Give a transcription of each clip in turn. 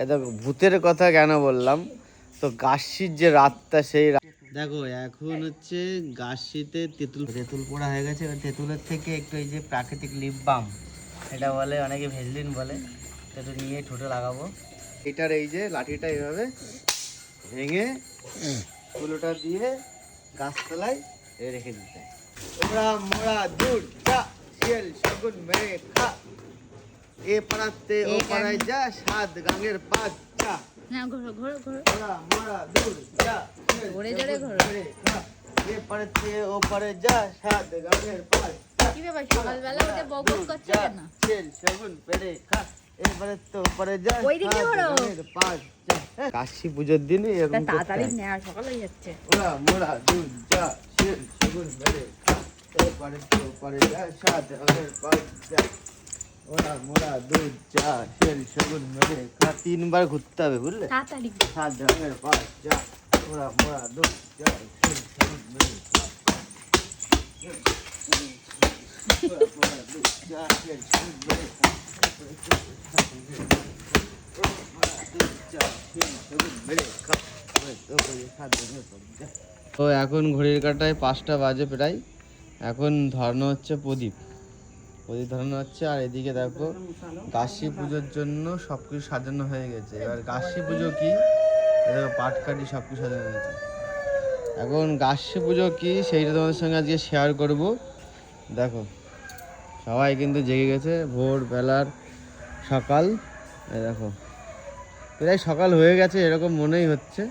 এ দেখো ভূতের কথা কেন বললাম? তো গাছির যে রাতটা সেই দেখো এখন হচ্ছে গাছিতে তেঁতুল তেঁতুল পোড়া হয়ে গেছে। তেঁতুলের থেকে একটু এই যে প্রাকৃতিক লিপ বাম এটা বলে অনেকে ভেজলিন বলে। তো একটু নিয়ে ঠোঁটে লাগাবো। এটার এই যে লাঠিটা এইভাবে ভেঙে কুলোটা দিয়ে গাছতলায় রেখে দিতে। ওরা মোরা দূর যা শিয়াল শগুন মেরে খা। এ পাড়াতে ও পাড়ায় যা সাত গাঙের পাঁচ যা না ঘোরো ঘোরো ঘোরো ওরা মোরা দূর যা শিয়াল জোরে জোরে শগুন ঘোরো। মেরে খা। এ পাড়াতে ও পাড়ায় যা সাত গাঙের পাঁচ কি ব্যাপার সকালবেলা উঠে বক বক করছে কেন শিয়াল শগুন মেরে খা। এবারে তো পরে যা ঘোরো। পাঁচ হ্যাঁ, কাশি পুজোর দিনে এরকম তাড়াতাড়ি হয়। সকাল হয়ে যাচ্ছে ওরা মোরা দুধ যা সুগুন খা তো পরে যা সাত যা ওরা মোরা দুধ যা শিল সুগুন মেরে খা। তিনবার ঘুরতে হবে বুঝলে? তাড়াতাড়ি। সাত আগের পাঁচ যা ওরা মোরা দুধ যা শিল সুগুন মেরে তো এখন ঘড়ির কাটায় পাঁচটা বাজে প্রায়। এখন ধরানো হচ্ছে প্রদীপ। প্রদীপ ধরানো হচ্ছে, আর এদিকে দেখো, কাশি পুজোর জন্য সব কিছু সাজানো হয়ে গেছে। এবার কাশি পুজো কি? পাটকাঠি সব কিছু সাজানো হয়েছে এখন কাশি পুজো কি? সেইটা তোমাদের সঙ্গে আজকে শেয়ার করব। দেখো, সবাই কিন্তু জেগে গেছে ভোর বেলার সকাল। দেখো, প্রায় সকাল হয়ে গেছে, এরকম মনেই হচ্ছে।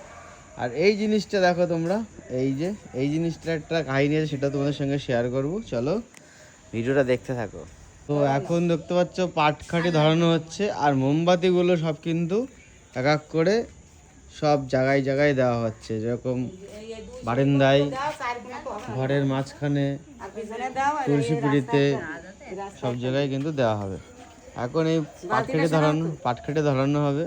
আর এই জিনিসটা দেখো তোমরা, এই যে, এই জিনিসটা একটা কাহিনী আছে, সেটা তোমাদের সঙ্গে শেয়ার করব। চলো। ভিডিওটা দেখতে থাকো। তো এখন দেখতে পাচ্ছ পাটখাটি ধরানো হচ্ছে, আর মোমবাতিগুলো সব কিন্তু এক এক করে সব জায়গায় জায়গায় দেওয়া হচ্ছে। যেরকম বারান্দায়, ঘরের মাঝখানে তুলসী পিড়িতে সব জায়গায় কিন্তু দেওয়া হবে। এখন এই পাটখাটি ধরানো পাটখাটি ধরানো হবে।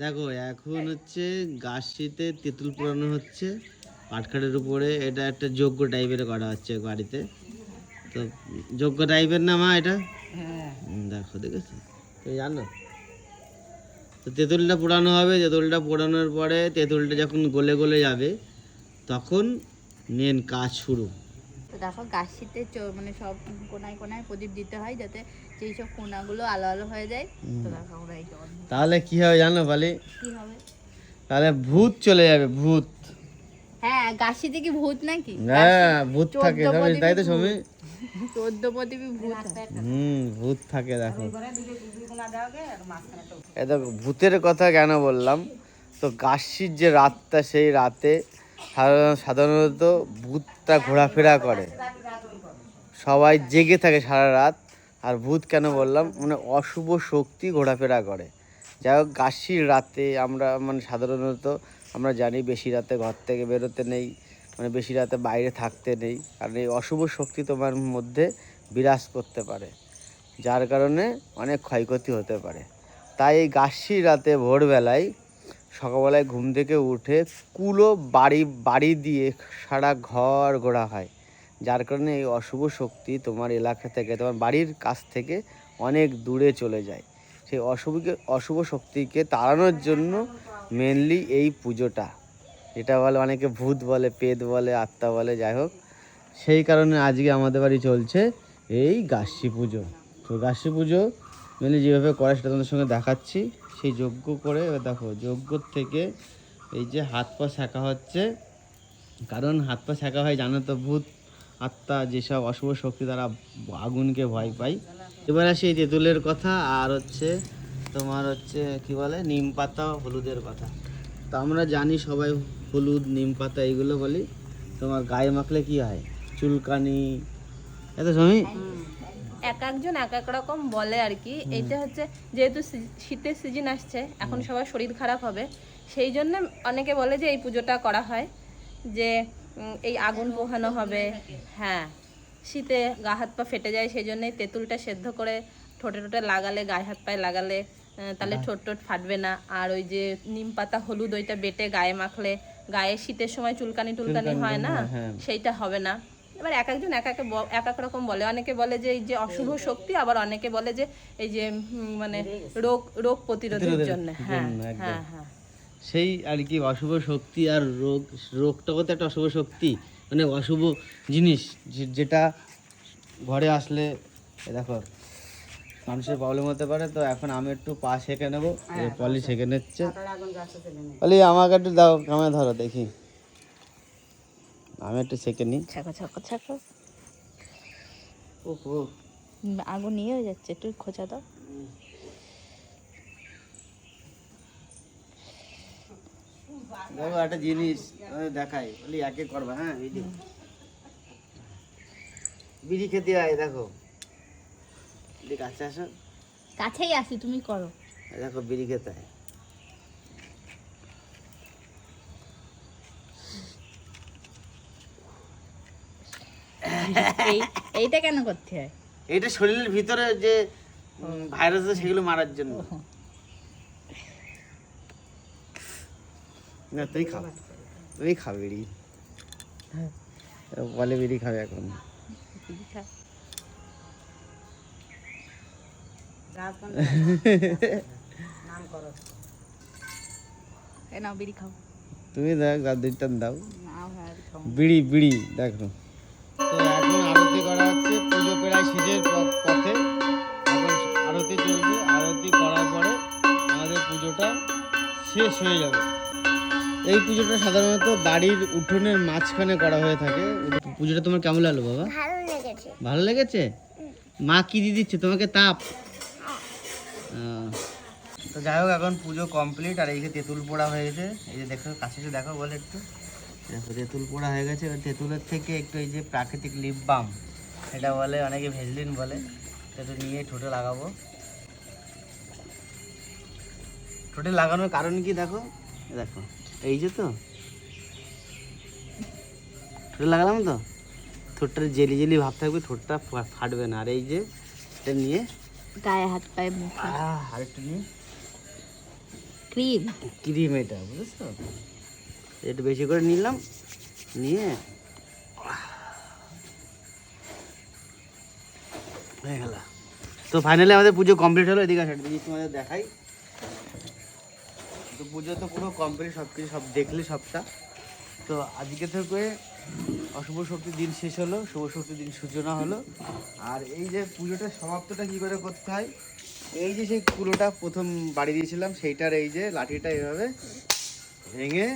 দেখো এখন হচ্ছে গাছিতে তেঁতুল পোড়ানো হচ্ছে। পাটখাটের উপরে এটা একটা যজ্ঞ টাইপের করা হচ্ছে বাড়িতে। তো যজ্ঞ টাইপের না মা এটা? হুম, দেখো দেখেছ? তুমি জানো? তো তেঁতুলটা পোড়ানো হবে। তেঁতুলটা পোড়ানোর পরে তেঁতুলটা যখন গলে গলে যাবে তখন মেন কাজ শুরু। তো দেখো গাছিতে চ- মানে সব কোনায় কোনায় প্রদীপ দিতে হয় যাতে যেই সব কোনাগুলো আলো আলো হয়ে যায়। তো দেখো আমরা এই তাহলে কি হবে জানো বলি? কি হবে? তাহলে ভূত চলে যাবে ভূত। হ্যাঁ গাছিতে কি ভূত নাকি? হ্যাঁ ভূত থাকে তাই তো। সময় চোদ্দ প্রদীপে ভূত। হুম ভূত থাকে দেখো। এ দেখো ভূতের কথা কেন বললাম? তো গাছির যে রাতটা সেই রাতে সাধারণত ভূতটা ঘোরাফেরা করে। সবাই জেগে থাকে সারা রাত। আর ভূত কেন বললাম? মানে অশুভ শক্তি ঘোরাফেরা করে। যাই হোক গাছির রাতে আমরা মানে সাধারণত আমরা জানি বেশি রাতে ঘর থেকে বেরোতে নেই মানে বেশি রাতে বাইরে থাকতে নেই। কারণ এই অশুভ শক্তি তোমার মধ্যে বিরাজ করতে পারে, যার কারণে অনেক ক্ষয়ক্ষতি হতে পারে। তাই এই গাছি রাতে ভোরবেলায় সকালবেলায় ঘুম থেকে উঠে কুলো বাড়ি বাড়ি দিয়ে সারা ঘর ঘোরা হয়। যার কারণে এই অশুভ শক্তি তোমার এলাকা থেকে, তোমার বাড়ির কাছ থেকে অনেক দূরে চলে যায়। সেই অশুভকে, অশুভ শক্তিকে তাড়ানোর জন্য মেনলি এই পুজোটা। এটা বলে, অনেকে ভূত বলে, পেদ বলে, আত্মা বলে, যাই হোক। সেই কারণে আজকে আমাদের বাড়ি চলছে এই গাছি পুজো। তো গাছি পুজো মেনলি যেভাবে করে সেটা তোমাদের সঙ্গে দেখাচ্ছি, সেই যজ্ঞ করে, এবার দেখো যজ্ঞর থেকে এই যে হাত পা শেখা হচ্ছে, কারণ হাত পা শেখা হয় জানো তো ভূত, আত্মা যেসব অশুভ শক্তি তারা আগুনকে ভয় পায়। এবার আসি তেঁতুলের কথা, আর হচ্ছে তোমার হচ্ছে কি বলে, নিম পাতা, হলুদের কথা তো আমরা জানি সবাই হলুদ, নিম পাতা এইগুলো বলি, তোমার গায়ে মাখলে কি হয়? চুলকানি। এত সময় এক একজন এক এক রকম বলে আর কি। এইটা হচ্ছে যেহেতু শীতের সিজন আসছে এখন সবার শরীর খারাপ হবে। সেই জন্য অনেকে বলে যে এই পুজোটা করা হয় যে এই আগুন পোহানো হবে। হ্যাঁ শীতে গা হাত পা ফেটে যায় সেই জন্যই তেঁতুলটা সেদ্ধ করে ঠোঁটে ঠোঁটে লাগালে গায়ে হাত পায়ে লাগালে তাহলে ঠোঁট টোট ফাটবে না। আর ওই যে নিম পাতা হলুদ ওইটা বেটে গায়ে মাখলে গায়ে শীতের সময় চুলকানি টুলকানি হয় না হ্যাঁ। সেইটা হবে না। এবার এক একজন এক এক এক এক রকম বলে। অনেকে বলে যে এই যে অশুভ শক্তি আবার অনেকে বলে যে এই যে মানে রোগ রোগ প্রতিরোধের জন্য। হ্যাঁ হ্যাঁ হ্যাঁ। সেই আর কি অশুভ শক্তি আর রোগ রোগটাও তো একটা অশুভ শক্তি মানে অশুভ জিনিস যেটা ঘরে আসলে দেখো মানুষের প্রবলেম হতে পারে তো এখন আমি একটু পা সেঁকে নেব পলি সেঁকে নিচ্ছে। আমাকে একটু দাও কামে ধরো দেখি। আমি একটু সেঁকে নিই। ছাকো ছাকো ছাকো। ও ও আগুন নিয়ে হয়ে যাচ্ছে একটু খোঁচা দাও। দেখো একটা জিনিস দেখাই। বলি একে করবা হ্যাঁ বিড়ি বিড়ি খেতে হয় দেখো। কাছে আসো। কাছেই আসি তুমি করো। দেখো বিড়ি খেতে হয় এইটা কেন করতে হয়? এটা শরীরের ভিতরে যে ভাইরাস আছে সেগুলো মারার জন্য। না তুই খা। তুই খা বিড়ি। বলে বিড়ি খাবে এখন। তুমি দেখ দাও। নাও হ্যাঁ বিড়ি বিড়ি দেখো। পুজোটা শেষ হয়ে যাবে। এই পুজোটা সাধারণত বাড়ির উঠোনের মাঝখানে করা হয়ে থাকে। পুজোটা তোমার কেমন লাগল বাবা? ভালো লেগেছে। মা কি দিয়ে দিচ্ছে? তোমাকে তাপ? তো যাই হোক এখন পুজো কমপ্লিট আর এই যে তেঁতুল পোড়া হয়ে গেছে। এই যে দেখো কাছে দেখো বলে একটু। দেখো তেঁতুল পোড়া হয়ে গেছে। এবার তেঁতুলের থেকে একটু এই যে প্রাকৃতিক লিপ বাম এটা বলে অনেকে ভেজলিন বলে সেটা নিয়ে ঠোঁটে লাগাবো। ঠোঁটে লাগানোর কারণ কি দেখো? দেখো এই যে তো। ঠোঁটে লাগালাম তো? ঠোঁটটা জেলি জেলি ভাব থাকবে ঠোঁটটা ফাটবে না। আর এই যে এটা নিয়ে গায়ে হাত পায়ে মুখ আর একটু নিয়ে ক্রিম। ক্রিম এটা বুঝেছ? একটু বেশি করে নিলাম নিয়ে হয়ে গেল। তো ফাইনালি আমাদের পুজো কমপ্লিট হলো এদিকে তোমাদের দেখাই। পুজো তো পুরো কমপ্লিট সব কিছু সব দেখলে সবটা। তো আজকে থেকে অশুভ শক্তির দিন শেষ হলো শুভ শক্তির দিন সূচনা হলো। আর এই যে পুজোটা সমাপ্তটা কি করে করতে হয় এই যে সেই কুলোটা প্রথম বাড়ি দিয়েছিলাম সেইটার এই যে লাঠিটা এইভাবে ভেঙে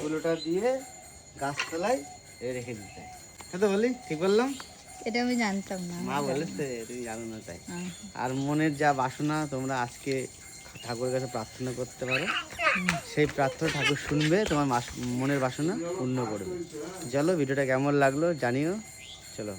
কুলোটা দিয়ে গাছতলায় রেখে দিতে হয়। তো বলি ঠিক বললাম? এটা আমি জানতাম না। মা বলেছে তুমি জানো না তাই। হ্যাঁ। আর মনের যা বাসনা তোমরা আজকে ঠাকুরের কাছে প্রার্থনা করতে পারো। সেই প্রার্থনা ঠাকুর শুনবে, তোমার মনের বাসনা পূর্ণ করবে। চলো, ভিডিওটা কেমন লাগল জানিও। চলো।